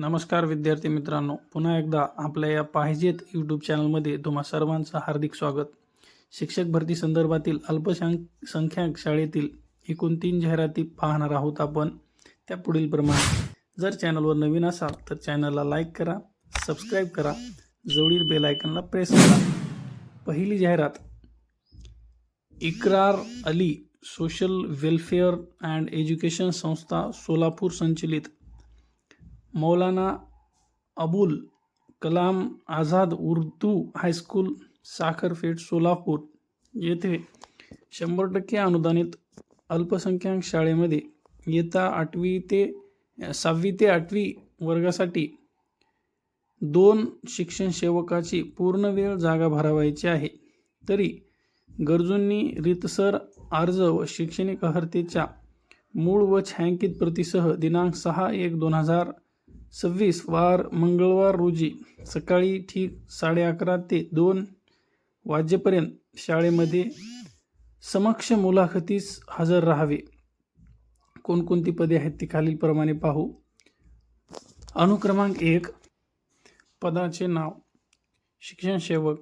नमस्कार विद्यार्थी मित्रांनो पुन्हा एकदा आपल्या या पाहिजेत यूट्यूब चॅनलमध्ये तुम्हा सर्वांचं हार्दिक स्वागत. शिक्षक भरती संदर्भातील अल्पसंख संख्याक शाळेतील एकूण तीन जाहिराती पाहणार आहोत आपण. त्या पुढील प्रमाणे. जर चॅनलवर नवीन असाल तर चॅनलला लाईक करा सबस्क्राईब करा जवळील बेल आयकनला प्रेस करा. पहिली जाहिरात Ikrar Ali social welfare and education संस्था सोलापूर संचलित मौलाना अबुल कलाम आझाद उर्दू हायस्कूल साखरपेठ सोलापूर. येथे शंभर टक्के अनुदानित अल्पसंख्याक शाळेमध्ये इयत्ता आठवी ते सहावी ते आठवी वर्गासाठी दोन शिक्षण सेवकाची पूर्ण वेळ जागा भरावायची आहे. तरी गरजूंनी रितसर अर्ज व शैक्षणिक अर्हतेच्या मूळ व छायांकित प्रतीसह दिनांक सहा एक दोन हजार सव्वीस वार मंगळवार रोजी सकाळी ठीक साडे अकरा ते दोन वाजेपर्यंत शाळेमध्ये समक्ष मुलाखतीस हजर राहावे. कोणकोणती पदे आहेत ती खालीलप्रमाणे पाहू. अनुक्रमांक एक पदाचे नाव. शिक्षण सेवक.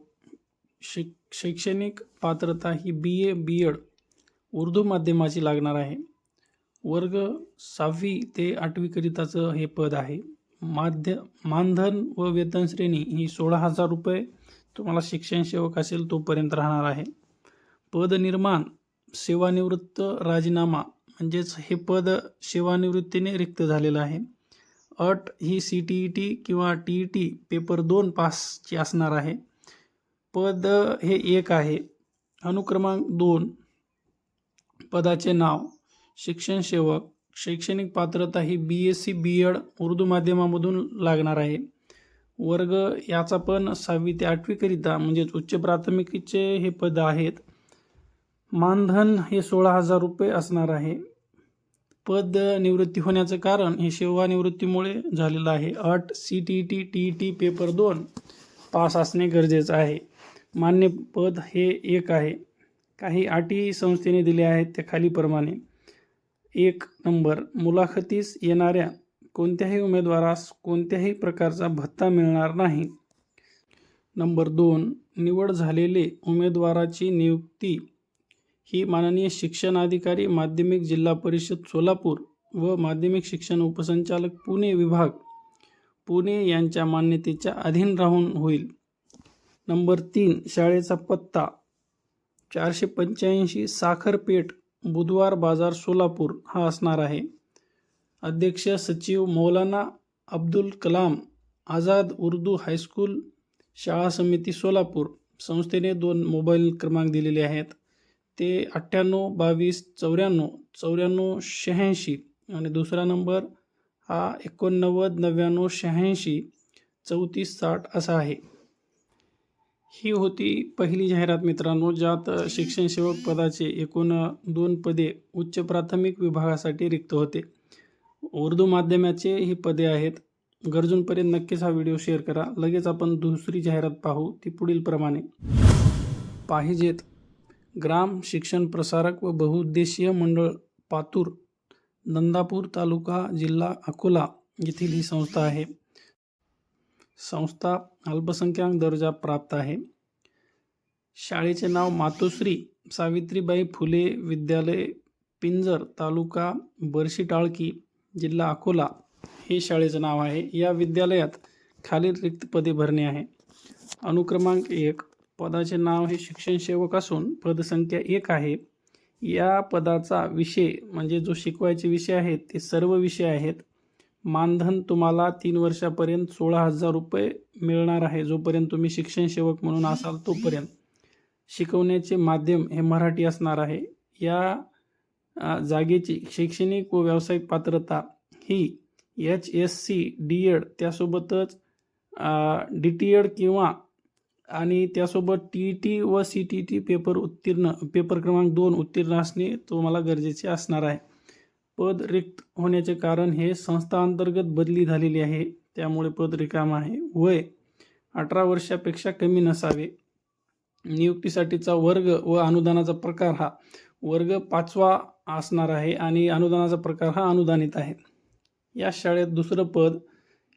शिक शैक्षणिक पात्रता ही बी ए बी एड उर्दू माध्यमाची लागणार आहे. वर्ग सहावी ते आठवीकरिताचं हे पद आहे. माध्य मानधन व वेतन श्रेणी ही सोळा हजार रुपये तुम्हाला शिक्षण सेवक असेल तोपर्यंत राहणार आहे. पद निर्माण सेवानिवृत्त राजीनामा म्हणजेच हे पद सेवानिवृत्तीने रिक्त झालेलं आहे. अट ही सी टी ई टी किंवा टी ई टी पेपर दोन पासची असणार आहे. पद हे एक आहे. अनुक्रमांक दोन. पदाचे नाव शिक्षण सेवक शैक्षणिक पात्रता ही B S C B Ed Urdu माध्यमामधून लागणार आहे. वर्ग याचा पण सहावी ते आठवीकरिता म्हणजेच उच्च प्राथमिकीचे हे पद आहेत. मानधन हे सोळा हजार रुपये असणार आहे. पद निवृत्ती होण्याचं कारण हे सेवानिवृत्तीमुळे झालेलं आहे. अट C T T T T paper दोन पास असणे गरजेचं आहे. मान्य पद हे एक आहे. काही अटी संस्थेने दिल्या आहेत त्या खालीप्रमाणे एक नंबर. मुलाखतीस येणाऱ्या कोणत्याही उमेदवारास कोणत्याही प्रकारचा भत्ता मिळणार नाही. नंबर दोन. निवड झालेले उमेदवाराची नियुक्ती. ही माननीय शिक्षणाधिकारी माध्यमिक जिल्हा परिषद सोलापूर व माध्यमिक शिक्षण उपसंचालक पुणे विभाग पुणे यांच्या मान्यतेच्या अधीन राहून होईल. नंबर तीन. शाळेचा पत्ता. चारशे पंच्याऐंशी साखरपेठ बुधवार बाजार सोलापूर हा असणार आहे. अध्यक्ष सचिव मौलाना अब्दुल कलाम आझाद उर्दू हायस्कूल शाळा समिती सोलापूर संस्थेने दोन मोबाईल क्रमांक दिलेले आहेत. ते अठ्ठ्याण्णव बावीस चौऱ्याण्णव चौऱ्याण्णव शहाऐंशी आणि दुसरा नंबर हा एकोणनव्वद नव्याण्णव शहाऐंशी चौतीस साठ असा आहे. ही होती पहिली जाहिरात मित्रांनो ज्यात शिक्षण सेवक पदाचे एकूण दोन पदे उच्च प्राथमिक विभागासाठी रिक्त होते. उर्दू माध्यमाचे ही पदे आहेत. गरजूंपर्यंत नक्कीच हा व्हिडिओ शेअर करा. लगेच आपण दुसरी जाहिरात पाहू ती पुढील प्रमाणे. पाहिजेत ग्राम शिक्षण प्रसारक व बहुउद्देशीय मंडळ पातूर नंदापूर तालुका जिल्हा अकोला येथील ही संस्था आहे. संस्था अल्पसंख्याक दर्जा प्राप्त आहे. शाळेचे नाव मातोश्री सावित्रीबाई फुले विद्यालय पिंजर तालुका बर्शी टाळकी जिल्हा अकोला हे शाळेचं नाव आहे. या विद्यालयात खालील रिक्त पदे भरणे आहे. अनुक्रमांक एक पदाचे नाव हे शिक्षण सेवक असून पदसंख्या एक आहे. या पदाचा विषय म्हणजे जो शिकवायचे विषय आहेत ते सर्व विषय आहेत. मानधन तुम्हाला तीन वर्षापर्यंत सोळा हजार रुपये मिळणार आहे जोपर्यंत तुम्ही शिक्षण सेवक म्हणून असाल तोपर्यंत. शिकवण्याचे माध्यम हे मराठी असणार आहे. या जागेची शैक्षणिक व व्यावसायिक पात्रता ही H S C D Ed त्यासोबतच डी टी एड किंवा आणि त्यासोबत टी टी व सी टी टी पेपर उत्तीर्ण पेपर क्रमांक दोन उत्तीर्ण असणे तुम्हाला गरजेचे असणार आहे. पद रिक्त होण्याचे कारण हे संस्थांतर्गत बदली झालेली आहे. त्यामुळे पद रिकाम आहे. वय अठरा वर्षापेक्षा कमी नसावे. नियुक्तीसाठीचा वर्ग व अनुदानाचा प्रकार हा वर्ग पाचवा असणार आहे आणि अनुदानाचा प्रकार हा अनुदानित आहे. या शाळेत दुसरं पद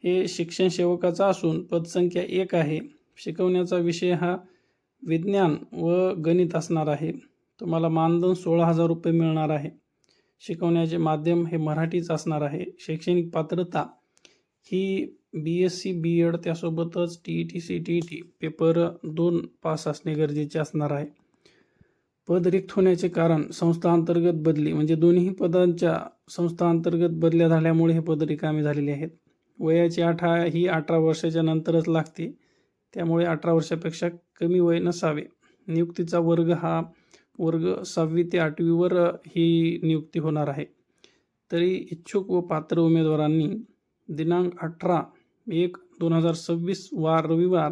हे शिक्षण सेवकाचा असून पदसंख्या एक आहे. शिकवण्याचा विषय हा विज्ञान व गणित असणार आहे. तुम्हाला मानधन सोळा हजार रुपये मिळणार आहे. शिकवण्याचे माध्यम हे मराठीच असणार आहे. शैक्षणिक पात्रता ही B S C B Ed त्यासोबतच T E T C T E T paper दोन पास असणे गरजेचे असणार आहे. पद रिक्त होण्याचे कारण संस्थांतर्गत बदली म्हणजे दोन्ही पदांच्या संस्थांतर्गत बदल्या झाल्यामुळे हे पद रिकामी झालेले आहेत. वयाची अठरा ही अठरा वर्षाच्या नंतरच लागते. त्यामुळे अठरा वर्षापेक्षा कमी वय नसावे. नियुक्तीचा वर्ग हा वर्ग सहावी ते आठवीवर ही नियुक्ती होणार आहे. तरी इच्छुक व पात्र उमेदवारांनी दिनांक अठरा एक दोन हजार सव्वीस वार रविवार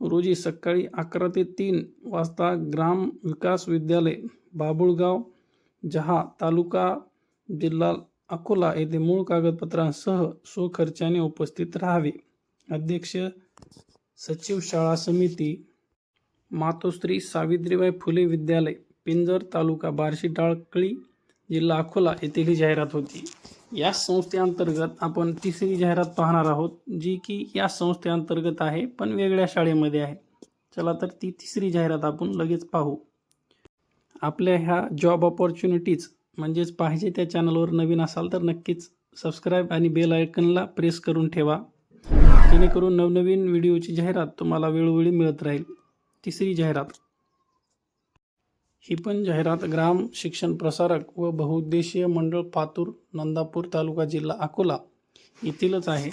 रोजी सकाळी अकरा ते तीन वाजता ग्राम विकास विद्यालय बाबुळगाव जहा तालुका जिल्हा अकोला येथे मूळ कागदपत्रांसह स्वखर्चाने उपस्थित राहावे. अध्यक्ष सचिव शाळा समिती मातोश्री सावित्रीबाई फुले विद्यालय पिंजर तालुका बार्शी टाळकळी जिल्हा अकोला येथील ही जाहिरात होती. या संस्थेअंतर्गत आपण तिसरी जाहिरात पाहणार आहोत जी की या संस्थेअंतर्गत आहे पण वेगळ्या शाळेमध्ये आहे. चला तर ती तिसरी जाहिरात आपण लगेच पाहू. आपल्या ह्या जॉब ऑपॉर्च्युनिटीज म्हणजेच पाहिजे त्या चॅनलवर नवीन असाल तर नक्कीच सबस्क्राईब आणि बेल आयकनला प्रेस करून ठेवा. जेणेकरून नवनवीन व्हिडिओची जाहिरात तुम्हाला वेळोवेळी मिळत राहील. तिसरी जाहिरात. ही पण जाहिरात ग्राम शिक्षण प्रसारक व बहुउद्देशीय मंडळ पातूर नंदापूर तालुका जिल्हा अकोला येथीलच आहे.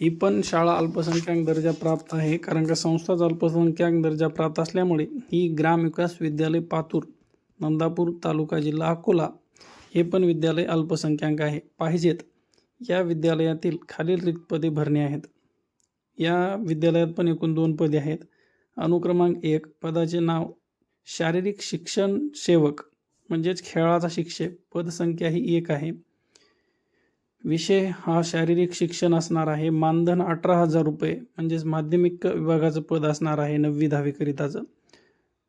ही पण शाळा अल्पसंख्याक दर्जा प्राप्त आहे कारण का संस्थाच अल्पसंख्याक दर्जा प्राप्त असल्यामुळे ही ग्राम विकास विद्यालय पातूर नंदापूर तालुका जिल्हा अकोला हे पण विद्यालय अल्पसंख्याक आहे. पाहिजेत. या विद्यालयातील खालील रिक्त पदे भरणे आहेत. या विद्यालयात पण एकूण दोन पदे आहेत. अनुक्रमांक एक पदाचे नाव शारीरिक शिक्षण सेवक म्हणजेच खेळाचा शिक्षक पदसंख्या ही एक आहे. विषय हा शारीरिक शिक्षण असणार आहे. मानधन अठरा हजार रुपये म्हणजेच माध्यमिक विभागाचं पद असणार आहे नववी दहावीकरिताचं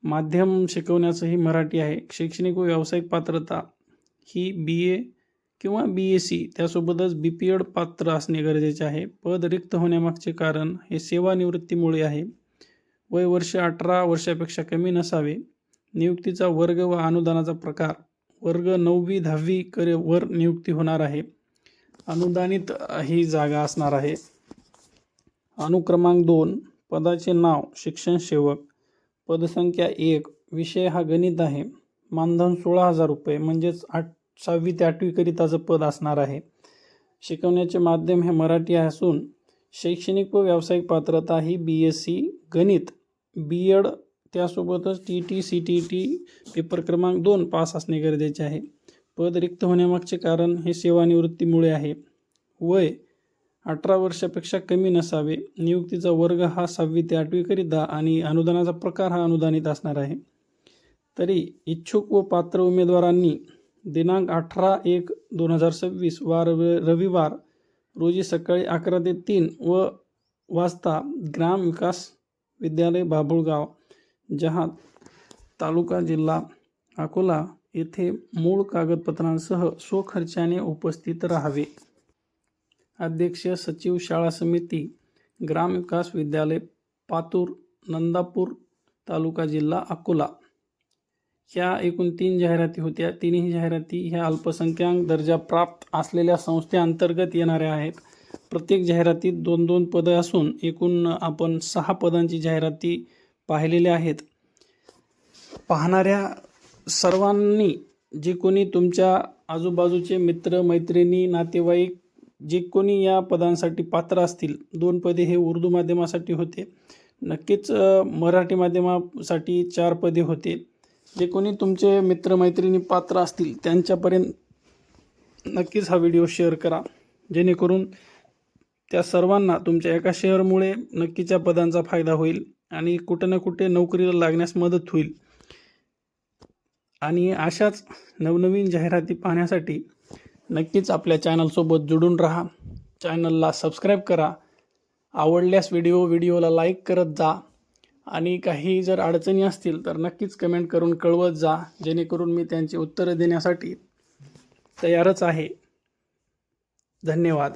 माध्यम शिकवण्याचं ही मराठी आहे. शैक्षणिक व व्यावसायिक पात्रता ही बी ए किंवा बी एस सी त्यासोबतच बी पी एड पात्र असणे गरजेचे आहे. पद रिक्त होण्यामागचे कारण हे सेवानिवृत्तीमुळे आहे. वय वर्ष अठरा वर्षापेक्षा कमी नसावे. नियुक्तीचा वर्ग व अनुदानाचा प्रकार. वर्ग नववी दहावी करे वर नियुक्ती होणार आहे. अनुदानित ही जागा असणार आहे. अनुक्रमांक दोन. पदाचे नाव शिक्षण सेवक. पदसंख्या एक. विषय हा गणित आहे. मानधन सोळा हजार रुपये म्हणजेच आठ सहावी ते आठवीकरिताचं पद असणार आहे. शिकवण्याचे माध्यम हे मराठी असून शैक्षणिक व व्यावसायिक पात्रता ही बी एस सी गणित बी एड त्यासोबतच T T C T T paper क्रमांक दोन पास असणे गरजेचे आहे. पद रिक्त होण्यामागचे कारण हे सेवानिवृत्तीमुळे आहे. वय अठरा वर्षापेक्षा कमी नसावे. नियुक्तीचा वर्ग हा सहावी ते आठवीकरिता आणि अनुदानाचा प्रकार हा अनुदानित असणार आहे. तरी इच्छुक व पात्र उमेदवारांनी दिनांक अठरा एक दोन हजार सव्वीस वार रविवार रोजी सकाळी अकरा ते तीन व वाजता ग्राम विकास विद्यालय बाभुळगाव जहात तालुका जिल्हा अकोला येथे मूळ कागदपत्रांसह स्वखर्चाने उपस्थित राहावे. अध्यक्ष सचिव शाळा समिती ग्राम विकास विद्यालय पातूर नंदापूर तालुका जिल्हा अकोला. ह्या एकूण तीन जाहिराती होत्या. तिन्ही जाहिराती ह्या अल्पसंख्याक दर्जा प्राप्त असलेल्या संस्थेअंतर्गत येणाऱ्या आहेत. प्रत्येक जाहिरातीत दोन दोन पदं असून एकूण आपण सहा पदांची जाहिराती पाहिलेल्या आहेत. पाहणाऱ्या सर्वांनी जे कोणी तुमच्या आजूबाजूचे मित्र मैत्रिणी नातेवाईक जे कोणी या पदांसाठी पात्र असतील दोन पदे हे उर्दू माध्यमासाठी होते. नक्कीच मराठी माध्यमासाठी चार पदे होते. जे कोणी तुमचे मित्रमैत्रिणी पात्र असतील त्यांच्यापर्यंत नक्कीच हा व्हिडिओ शेअर करा. जेणेकरून त्या सर्वांना तुमच्या एका शेअरमुळे नक्कीच्या पदांचा फायदा होईल आणि कुठे ना कुठे नोकरीला लागण्यास मदत होईल. आणि अशाच नवनवीन जाहिराती पाहण्यासाठी नक्कीच आपल्या चॅनलसोबत जुडून राहा. चॅनलला सबस्क्राईब करा. आवडल्यास व्हिडिओ व्हिडिओला लाईक करत जा. आणि काही जर अडचणी असतील तर नक्कीच कमेंट करून कळवत जा. जेणेकरून मी त्यांची उत्तरं देण्यासाठी तयारच आहे. धन्यवाद.